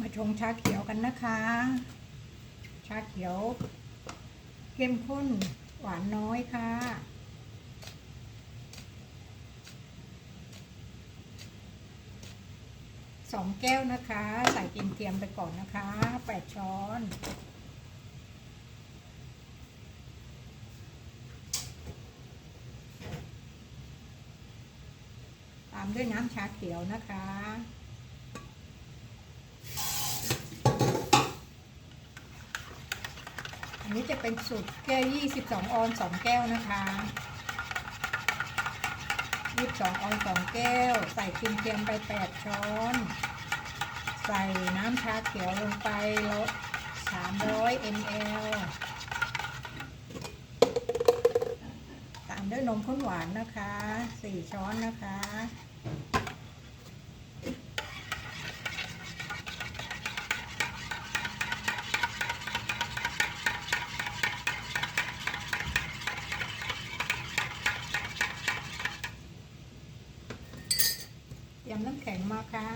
มาชงชาเขียวกันนะคะ ชาเขียว เข้มข้นหวานน้อยค่ะ สองแก้วนะคะ ใส่กินเทียมไปก่อนนะคะแปดช้อนตามด้วยน้ำชาเขียวนะคะ อันนี้จะเป็นสูตรแก้ว 22 ออน 2 แก้วนะคะ 22 ออน 2 แก้ว ใส่ครีมเทียมไป 8 ช้อน ใส่น้ำชาเขียวลงไปแล้ว300 ml ตามด้วยนมข้นหวานนะคะ 4 ช้อนนะคะ มาค่ะ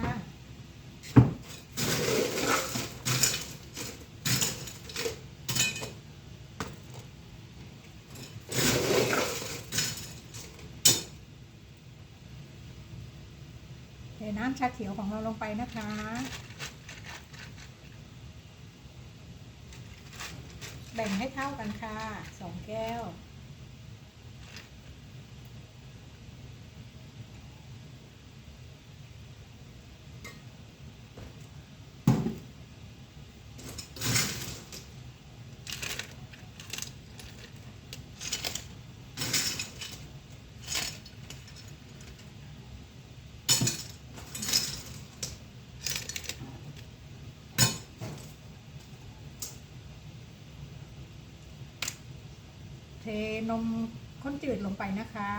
เทน้ำชาเขียวของเราลงไปนะคะแบ่งให้เท่ากันค่ะสองแก้ว เทนมข้นจืดลงไปนะคะ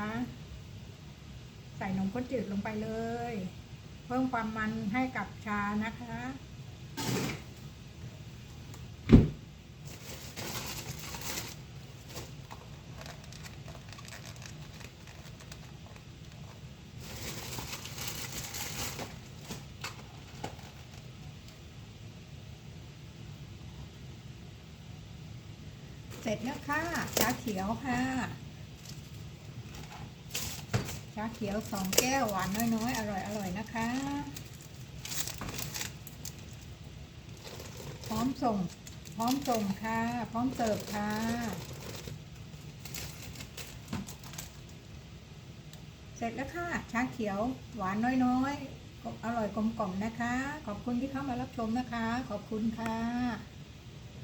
ใส่นมข้นจืดลงไปเลย เพิ่มความมันให้กับชานะคะ เสร็จแล้วค่ะชาเขียวค่ะชาเขียวสองแก้วหวานน้อยๆ อร่อยๆนะคะ พร้อมส่ง พร้อมส่งค่ะ พร้อมเสิร์ฟค่ะ เสร็จแล้วค่ะชาเขียวหวานน้อยๆอร่อยกลมกล่อมนะคะ ขอบคุณที่เข้ามารับชมนะคะ ขอบคุณค่ะ